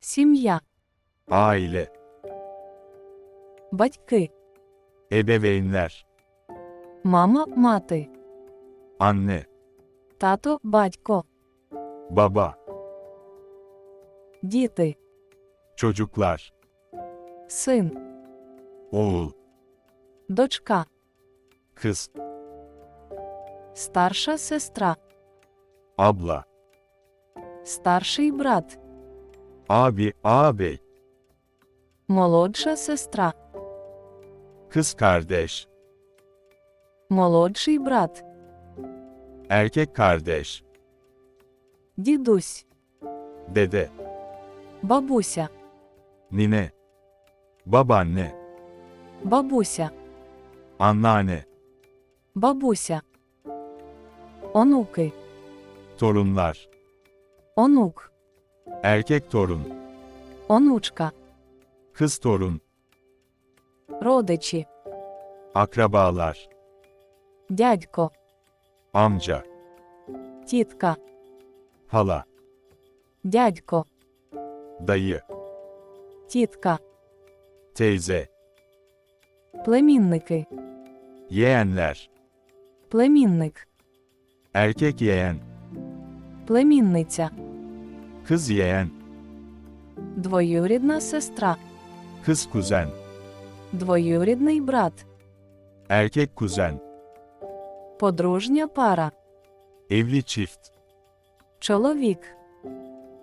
Сім'я. aile, Батьки. ebeveynler, Мама, мати. anne, Тато, батько. baba, Діти. çocuklar, Син. oğul, Дочка. kız, Старша сестра. abla, Старший брат. abi, ağabey, Молодша сестра. kız kardeş, Молодший брат. erkek kardeş, Дідусь. dede, Бабуся. nine, babaanne, Бабуся. anneanne, Бабуся. Онуки. torunlar, Онук. erkek torun, Онучка. kız torun, Родичі. akrabalar, Дядько. amca, Тітка. hala, Дядько. dayı, Тітка. teyze, Племінники. yeğenler, Племінник. erkek yeğen, Племінниця. Kız yeğen, Двоюрідна сестра. kız kuzen, Двоюрідний брат. erkek kuzen, Подружня пара. evli çift, Чоловік.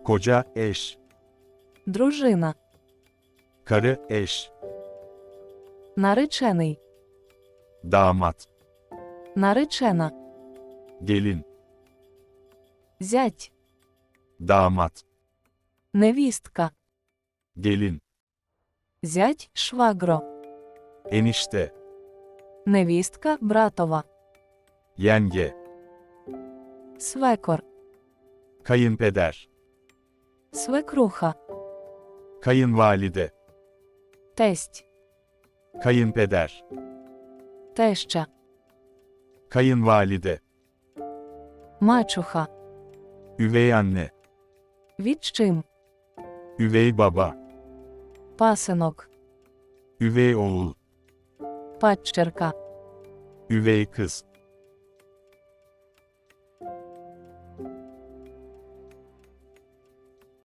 koca eş, Дружина. karı eş, Наречений. damat, Наречена. gelin, Зять. Damat, Невістка. gelin, Зять швагро. enişte, Невістка братова. yenge, Свекор. kayınpeder, Свекруха. kayınvalide, Тесть. kayınpeder, Теща. kayınvalide, Мачуха. üvey anne, Відчим. üvey baba, Пасинок. üvey oğul, Падчерка. üvey kız,